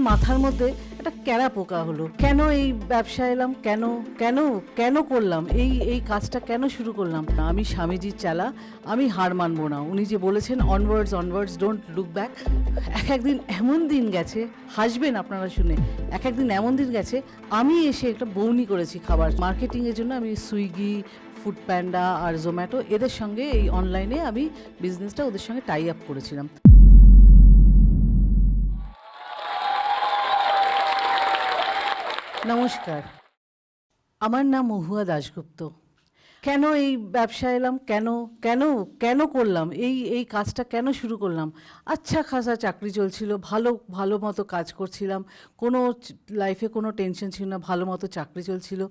মাথার মধ্যে একটা ক্যারা পোকা হলো। কেন এই ব্যবসা এলাম? কেন? কেন? কেন করলাম? এই এই কাজটা কেন শুরু করলাম? আমি স্বামীজির চালা, আমি হার মানবো না। উনি যে বলেছেন onwards onwards don't look back এক একদিন এমন দিন গেছে, হাসবেন আপনারা শুনে, এক একদিন এমন দিন গেছে, আমি এসে একটা বৌনি করেছি খাবার। মার্কেটিংয়ের জন্য আমি সুইগি, ফুড প্যান্ডা আর জোম্যাটো, এদের সঙ্গে এই অনলাইনে আমি বিজনেসটা ওদের সঙ্গে টাই আপ করেছিলাম। নমস্কার। আমার নাম মহুয়া দাশগুপ্ত। কেন এই ব্যবসা এলাম? কেন কেন কেন করলাম? এই এই কাজটা কেন শুরু করলাম? আচ্ছা খাসা চাকরি চলছিল, ভালো ভালো মতো কাজ করছিলাম। কোনো লাইফে কোনো টেনশন ছিল না, ভালো মতো চাকরি চলছিল।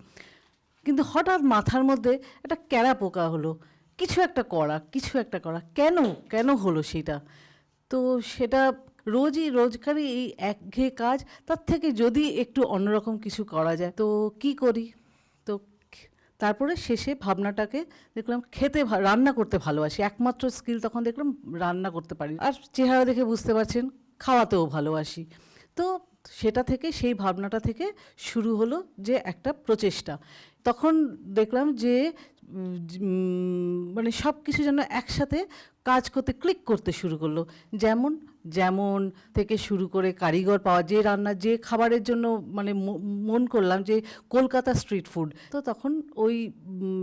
কিন্তু হঠাৎ মাথার মধ্যে একটা ক্যারা পোকা হলো। কিছু একটা করা, কিছু একটা করা। কেন কেন হলো সেটা? তো সেটা রোজই, রোজকারই এই একঘেয়ে কাজ, তার থেকে যদি একটু অন্যরকম কিছু করা যায়, তো কি করি? তো তারপরে শেষে ভাবনাটাকে দেখলাম খেতে রান্না করতে ভালোবাসি। একমাত্র স্কিল তখন দেখলাম রান্না করতে পারি। আর চেহারা দেখে বুঝতে পারছেন, খাওয়াতেও ভালোবাসি। তো সেটা থেকে, সেই ভাবনাটা থেকে শুরু হলো যে একটা প্রচেষ্টা। তখন দেখলাম যে মানে সব কিছু যেন একসাথে কাজ করতে ক্লিক করতে শুরু করল। যেমন যেমন থেকে শুরু করে কারিগর পাওয়া, যে রান্না, যে খাবারের জন্য মানে মন করলাম যে কলকাতা স্ট্রিট ফুড। তো তখন ওই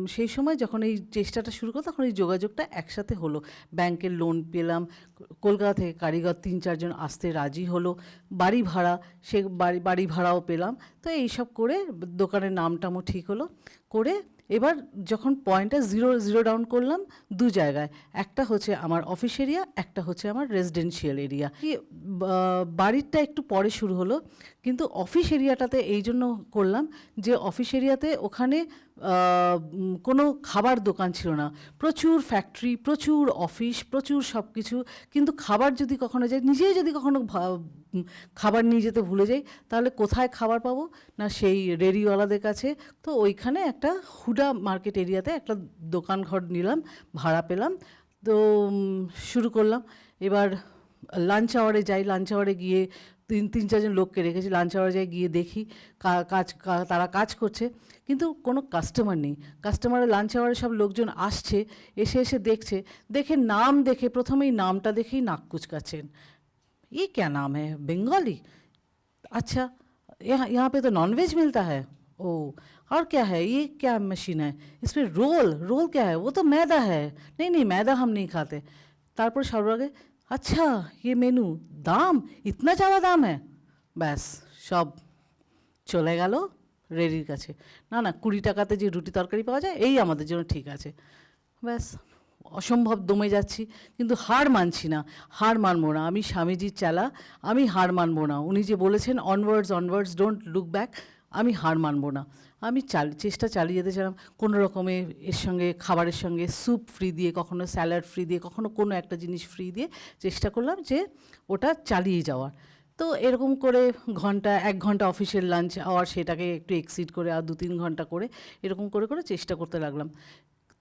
সেই সময় যখন এই চেষ্টাটা শুরু করল তখন এই যোগাযোগটা একসাথে হলো। ব্যাংকের লোন পেলাম, কলকাতা থেকে কারিগর তিন চারজন আসতে রাজি হলো। বাড়ি ভাড়া, সে বাড়ি বাড়ি ভাড়াও পেলাম। তো এইসব করে দোকানের নামটামও ঠিক হলো। করে এবার যখন পয়েন্টটা জিরো জিরো ডাউন করলাম দু জায়গায়, একটা হচ্ছে আমার অফিস এরিয়া একটা হচ্ছে আমার রেসিডেন্সিয়াল এরিয়া বাড়িরটা একটু পরে শুরু হলো, কিন্তু অফিস এরিয়াটাতে এই জন্য করলাম যে অফিস এরিয়াতে ওখানে কোনো খাবার দোকান ছিল না। প্রচুর ফ্যাক্টরি প্রচুর অফিস প্রচুর সব কিছু কিন্তু খাবার যদি কখনো যাই নিজেই যদি কখনো খাবার নিয়ে যেতে ভুলে যাই, তাহলে কোথায় খাবার পাবো? না সেই রেডিওয়ালাদের কাছে। তো ওইখানে একটা হুডা মার্কেট এরিয়াতে একটা দোকান ঘর নিলাম, ভাড়া পেলাম। তো শুরু করলাম। এবার লাঞ্চ আওয়ারে যাই লাঞ্চ আওয়ারে গিয়ে তিন তিন চারজন লোককে রেখেছি লাঞ্চ আওয়ারে যাই গিয়ে দেখি কাজ তারা কাজ করছে। কিন্তু কোনো কাস্টমার নেই। কাস্টমারের লাঞ্চ আওয়ারে সব লোকজন আসছে, এসে এসে দেখছে। দেখে নাম দেখে, প্রথমেই নামটা দেখেই নাক কুচকাচ্ছেন। ये क्या नाम है बंगाली अच्छा यहाँ यहाँ पे तो नॉनवेज मिलता है ओ और क्या है ये क्या मशीन है इसमें रोल रोल क्या है वो तो मैदा है नहीं नहीं मैदा हम नहीं खाते তারপর সবার আগে আচ্ছা ये মেনু দাম ইতনা ज़्यादा দাম है ব্যাস সব চলে গেল রেডির কাছে না না কুড়ি টাকাতে যে রুটি তরকারি পাওয়া যায় এই আমাদের জন্য ঠিক আছে ব্যাস অসম্ভব দমে যাচ্ছি, কিন্তু হার মানছি না। হার মানবো না। আমি স্বামীজির চালা, আমি হার মানবো না। উনি যে বলেছেন onwards onwards don't look back আমি হার মানবো না। আমি চাল, চেষ্টা চালিয়ে যেতে চালাম কোনো রকমে এর সঙ্গে, খাবারের সঙ্গে স্যুপ ফ্রি দিয়ে, কখনো স্যালাড ফ্রি দিয়ে, কখনো কোনো একটা জিনিস ফ্রি দিয়ে চেষ্টা করলাম যে ওটা চালিয়ে যাওয়ার। তো এরকম করে ঘণ্টা, এক ঘণ্টা অফিসের লাঞ্চ আওয়ার সেটাকে একটু এক্সিড করে, আর দু তিন ঘণ্টা করে এরকম করে করে চেষ্টা করতে লাগলাম।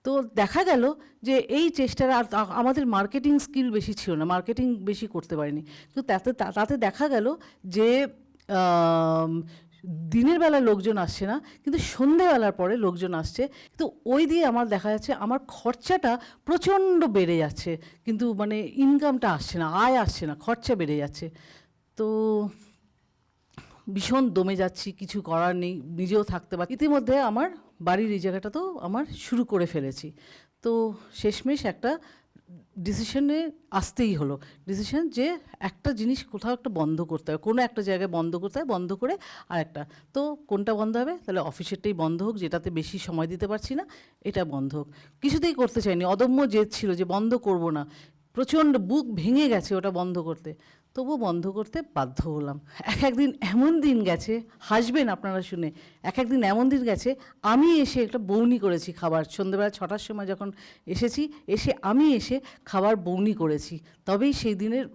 তো দেখা গেল যে এই চেষ্টাটা আমাদের মার্কেটিং স্কিল বেশি ছিল না মার্কেটিং বেশি করতে পারিনি। কিন্তু তাতে তাতে দেখা গেল যে দিনের বেলা লোকজন আসছে না, কিন্তু সন্ধেবেলার পরে লোকজন আসছে। কিন্তু ওই দিয়ে আমার দেখা যাচ্ছে আমার খরচাটা প্রচণ্ড বেড়ে যাচ্ছে। কিন্তু মানে ইনকামটা আসছে না, আয় আসছে না, খরচা বেড়ে যাচ্ছে। তো ভীষণ দমে যাচ্ছি, কিছু করার নেই, নিজেও থাকতে পারি ইতিমধ্যে আমার বাড়ির এই জায়গাটা তো আমার শুরু করে ফেলেছি। তো শেষমেশ একটা ডিসিশনে আসতেই হলো। ডিসিশন যে একটা জিনিস কোথাও একটা বন্ধ করতে হবে, কোনো একটা জায়গায় বন্ধ করতে হবে, বন্ধ করে আর একটা তো কোনটা বন্ধ হবে? তাহলে অফিসেরটাই বন্ধ হোক, যেটাতে বেশি সময় দিতে পারছি না, এটা বন্ধ হোক। কিছুতেই করতে চাইনি, অদম্য জেদ ছিল যে বন্ধ করব না। প্রচণ্ড বুক ভেঙে গেছে ওটা বন্ধ করতে। তবু বন্ধ করতে বাধ্য হলাম। এক একদিন এমন দিন গেছে, হাসবেন আপনারা শুনে, এক একদিন এমন দিন গেছে, আমি এসে একটা বৌনি করেছি খাবার। সন্ধ্যেবেলা ছটার সময় যখন এসেছি, এসে আমি এসে খাবার বৌনি করেছি। তবেই সেই দিনের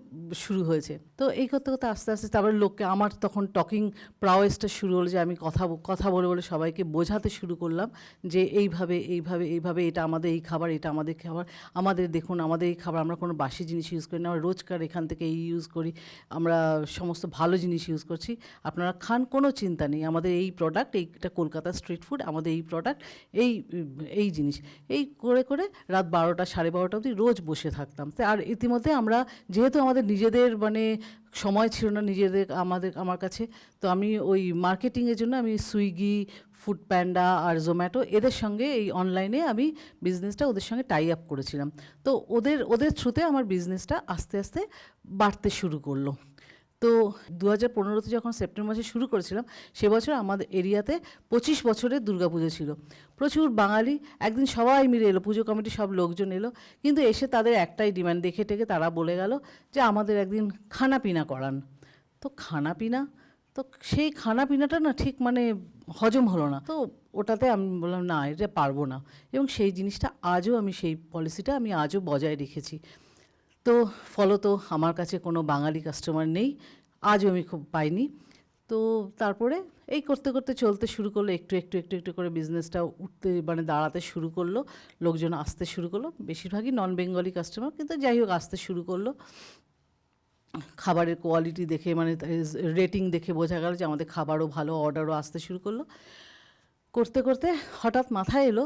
শুরু হয়েছে। তো এই করতে করতে আস্তে আস্তে তারপরে লোককে আমার তখন টকিং প্রাওয়েসটা শুরু হলো যে আমি কথা কথা বলে বলে সবাইকে বোঝাতে শুরু করলাম যে এইভাবে এইভাবে এইভাবে এটা আমাদের এই খাবার, এটা আমাদের খাবার। আমাদের দেখুন, আমাদের এই খাবার আমরা কোনো বাসি জিনিস ইউজ করি না, আমরা রোজকার এখান থেকে এই ইউজ করি। করি। আমরা সমস্ত ভালো জিনিস ইউজ করছি। আপনারা খান, কোনো চিন্তা নেই। আমাদের এই প্রোডাক্ট এইটা কলকাতা স্ট্রিট ফুড আমাদের এই প্রোডাক্ট এই এই জিনিস। এই করে করে রাত বারোটা, সাড়ে বারোটা অবধি রোজ বসে থাকতাম। আর ইতিমধ্যে আমরা, যেহেতু আমাদের নিজেদের মানে সময় ছিল না নিজেদের, আমাদের, আমার কাছে, তো আমি ওই মার্কেটিংয়ের জন্য আমি সুইগি ফুড প্যান্ডা আর জোম্যাটো এদের সঙ্গে এই অনলাইনে আমি বিজনেসটা ওদের সঙ্গে টাই আপ করেছিলাম। তো ওদের ওদের থ্রুতে আমার বিজনেসটা আস্তে আস্তে বাড়তে শুরু করল। তো দু হাজার পনেরোতে যখন সেপ্টেম্বর মাসে শুরু করেছিলাম, সে বছর আমাদের এরিয়াতে পঁচিশ বছরের দুর্গাপুজো ছিল। প্রচুর বাঙালি, একদিন সবাই মিলে এলো, পুজো কমিটির সব লোকজন এলো, কিন্তু এসে তাদের একটাই ডিমান্ড দেখে টেকে তারা বলে গেল যে আমাদের একদিন খানা পিনা করান। তো খানা পিনা তো সেই খানা পিনাটা না ঠিক মানে হজম হলো না। তো ওটাতে আমি বললাম না এটা পারব না। এবং সেই জিনিসটা আজও আমি সেই পলিসিটা আমি আজও বজায় রেখেছি। তো ফলত আমার কাছে কোনো বাঙালি কাস্টমার নেই আজও আমি খুব পাইনি। তো তারপরে এই করতে করতে চলতে শুরু করল একটু একটু একটু একটু করে বিজনেসটা উঠতে মানে দাঁড়াতে শুরু করল লোকজন আসতে শুরু করল। বেশিরভাগই নন বেঙ্গলি কাস্টমার কিন্তু যাই হোক আসতে শুরু করল। খাবারের কোয়ালিটি দেখে মানে রেটিং দেখে বোঝা গেল যে আমাদের খাবারও ভালো অর্ডারও আসতে শুরু করল। করতে করতে হঠাৎ মাথায় এলো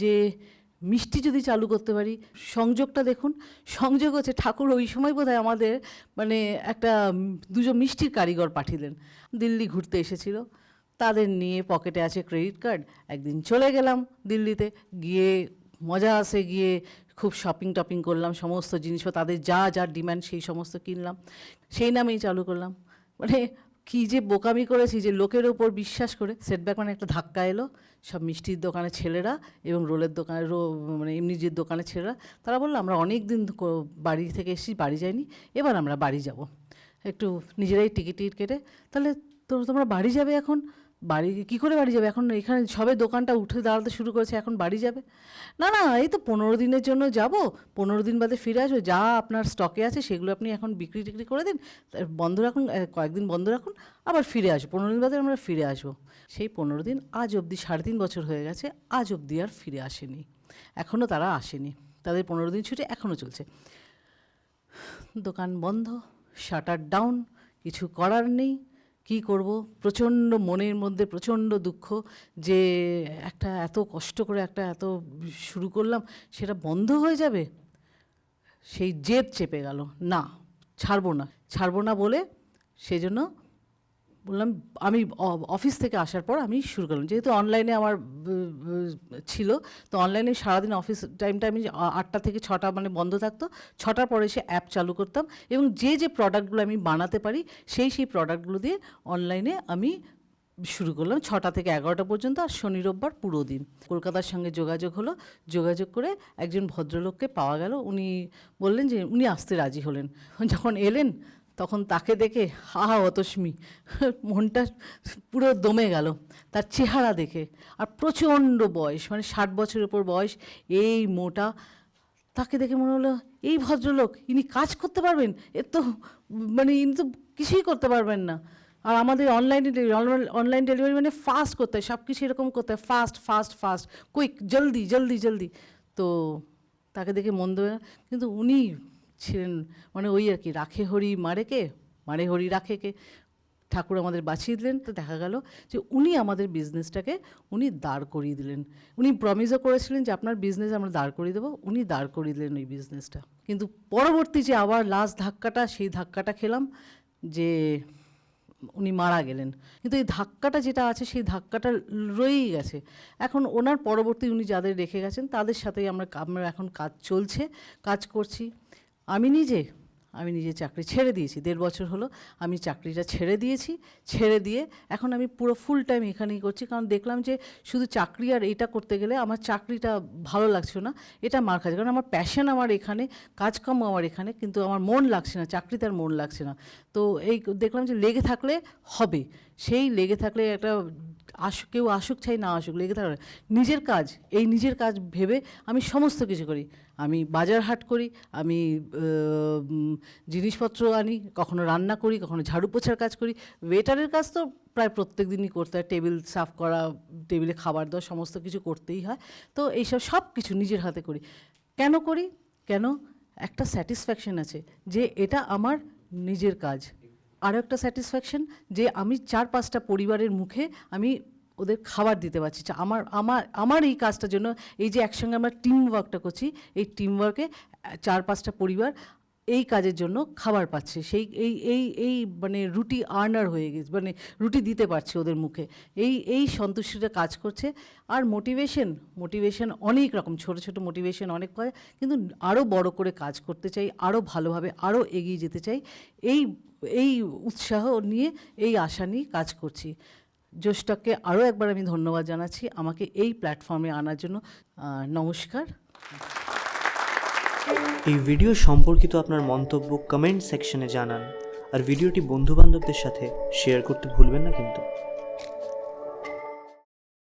যে মিষ্টি যদি চালু করতে পারি, সংযোগটা দেখুন, সংযোগ হচ্ছে ঠাকুর ওই সময় বোধহয় আমাদের মানে একটা দুজন মিষ্টির কারিগর পাঠিয়েলেন দিল্লি ঘুরতে এসেছিল, তাদের নিয়ে পকেটে আছে ক্রেডিট কার্ড একদিন চলে গেলাম দিল্লিতে, গিয়ে মজা আসে, গিয়ে খুব শপিং টপিং করলাম, সমস্ত জিনিসপত্র, তাদের যা যা ডিম্যান্ড সেই সমস্ত কিনলাম। সেই নামেই চালু করলাম। মানে কী যে বোকামি করেছি যে লোকের ওপর বিশ্বাস করে সেটব্যাক মানে একটা ধাক্কা এলো, সব মিষ্টির দোকানের ছেলেরা এবং রোলের দোকানে রো মানে এমনি যে দোকানের ছেলেরা, তারা বলল, আমরা অনেক দিন বাড়ি থেকে এসেছি, বাড়ি যাইনি, এবার আমরা বাড়ি যাব। একটু নিজেরাই টিকিট টিকিট কেটে, তাহলে তোমরা বাড়ি যাবে এখন? বাড়ি কী করে বাড়ি যাবে? এখন এখানে সবে দোকানটা উঠে দাঁড়াতে শুরু করেছে, এখন বাড়ি যাবে? না না, এই তো পনেরো দিনের জন্য যাব। পনেরো দিন বাদে ফিরে আসব। যা আপনার স্টকে আছে সেগুলো আপনি এখন বিক্রি টিক্রি করে দিন। বন্ধ রাখুন কয়েকদিন বন্ধ রাখুন, আবার ফিরে আসব। পনেরো দিন বাদে আমরা ফিরে আসব। সেই পনেরো দিন আজ অবধি সাড়ে তিন বছর হয়ে গেছে, আজ অবধি আর ফিরে আসেনি। এখনও তারা আসেনি। তাদের পনেরো দিন ছুটি এখনও চলছে। দোকান বন্ধ শাটার ডাউন কিছু করার নেই। কি করব? প্রচণ্ড মনের মধ্যে প্রচণ্ড দুঃখ যে একটা এত কষ্ট করে একটা এত শুরু করলাম, সেটা বন্ধ হয়ে যাবে? সেই জেদ চেপে গেল। না, ছাড়বো না। ছাড়বো না বলে সেজন্য বললাম, আমি অফিস থেকে আসার পর আমি শুরু করলাম। যেহেতু অনলাইনে আমার ছিল, তো অনলাইনে সারাদিন অফিস টাইমটা আমি আটটা থেকে ছটা মানে বন্ধ থাকতো। ছটার পরে সে অ্যাপ চালু করতাম এবং যে যে প্রোডাক্টগুলো আমি বানাতে পারি, সেই সেই প্রোডাক্টগুলো দিয়ে অনলাইনে আমি শুরু করলাম ছটা থেকে এগারোটা পর্যন্ত আর শনি, রোববার পুরো দিন। কলকাতার সঙ্গে যোগাযোগ হলো। যোগাযোগ করে একজন ভদ্রলোককে পাওয়া গেল। উনি বললেন যে, উনি আসতে রাজি হলেন। যখন এলেন তখন তাকে দেখে, হা হা অতস্মি মনটা পুরো দমে গেল। তার চেহারা দেখে। আর প্রচণ্ড বয়স মানে ষাট বছরের উপর বয়স, এই মোটা। তাকে দেখে মনে হলো, এই ভদ্রলোক, ইনি কাজ করতে পারবেন? এ তো মানে ইনি তো কিছুই করতে পারবেন না। আর আমাদের অনলাইনে অনলাইন ডেলিভারি মানে ফাস্ট করতে হয় সব কিছু এরকম করতে হয় ফাস্ট ফাস্ট ফাস্ট কুইক জলদি জলদি জলদি। তো তাকে দেখে মন দেবে কিন্তু উনি ছিলেন মানে ওই আর কি, রাখে হরি মারে কে মারে হরি রাখে কে ঠাকুর আমাদের বাঁচিয়ে দিলেন, তো দেখা গেল যে উনি আমাদের বিজনেসটাকে উনি দাঁড় করিয়ে দিলেন। উনি প্রমিসও করেছিলেন যে আপনার বিজনেস আমরা দাঁড় করিয়ে দেবো, উনি দাঁড় করিয়ে দিলেন ওই বিজনেসটা কিন্তু পরবর্তী যে আবার লাস্ট ধাক্কাটা, সেই ধাক্কাটা খেলাম যে উনি মারা গেলেন। কিন্তু এই ধাক্কাটা যেটা আছে, সেই ধাক্কাটা রয়েই গেছে। এখন ওনার পরবর্তী উনি যাদের রেখে গেছেন, তাদের সাথেই আমরা আমরা এখন কাজ চলছে, কাজ করছি। আমি নিজে আমি নিজে চাকরি ছেড়ে দিয়েছি। দেড় বছর হলো আমি চাকরিটা ছেড়ে দিয়েছি, ছেড়ে দিয়ে এখন আমি পুরো ফুল টাইম এখানেই করছি। কারণ দেখলাম যে শুধু চাকরি আর এটা করতে গেলে আমার চাকরিটা ভালো লাগছে না, এটা মার খাচ্ছে কারণ আমার প্যাশন আমার এখানে, কাজকর্ম আমার এখানে, কিন্তু আমার মন লাগছে না, চাকরিতে আর মন লাগছে না। তো এই দেখলাম যে লেগে থাকলে হবে, সেই লেগে থাকলে একটা আসুক, কেউ আসুক, চাই না আসুক, লেগে থাকলে। নিজের কাজ, এই নিজের কাজ ভেবে আমি সমস্ত কিছু করি। আমি বাজার হাট করি, আমি জিনিসপত্র আনি, কখনো রান্না করি, কখনো ঝাড়ু পোছার কাজ করি। ওয়েটারের কাজ তো প্রায় প্রত্যেক দিনই করতে হয়, টেবিল সাফ করা, টেবিলে খাবার দেওয়া, সমস্ত কিছু করতেই হয়। তো এইসব সব কিছু নিজের হাতে করি। কেন করি? কেন? একটা স্যাটিসফ্যাকশন আছে যে এটা আমার নিজের কাজ। আরও একটা স্যাটিসফ্যাকশন যে আমি চার পাঁচটা পরিবারের মুখে আমি ওদের খাবার দিতে পারছি। আমার আমার আমার এই কাজটার জন্য এই যে একসঙ্গে আমরা টিম ওয়ার্কটা করছি, এই টিম ওয়ার্কে চার পাঁচটা পরিবার এই কাজের জন্য খাবার পাচ্ছে। সেই, এই এই এই মানে রুটি আর্নার হয়ে গেছে মানে রুটি দিতে পারছে ওদের মুখে। এই এই সন্তুষ্টিটা কাজ করছে। আর মোটিভেশন মোটিভেশন অনেক রকম, ছোট ছোট মোটিভেশন অনেক পায় কিন্তু আরও বড় করে কাজ করতে চাই আরও ভালোভাবে আরও এগিয়ে যেতে চাই, এই এই উৎসাহ নিয়ে, এই আশা নিয়ে কাজ করছি। জোশটাকে আরও একবার আমি ধন্যবাদ জানাচ্ছি আমাকে এই প্ল্যাটফর্মে আনার জন্য। নমস্কার। এই ভিডিও সম্পর্কিত আপনার মন্তব্য কমেন্ট সেকশনে জানান। আর ভিডিওটি বন্ধুবান্ধবদের সাথে শেয়ার করতে ভুলবেন না কিন্তু।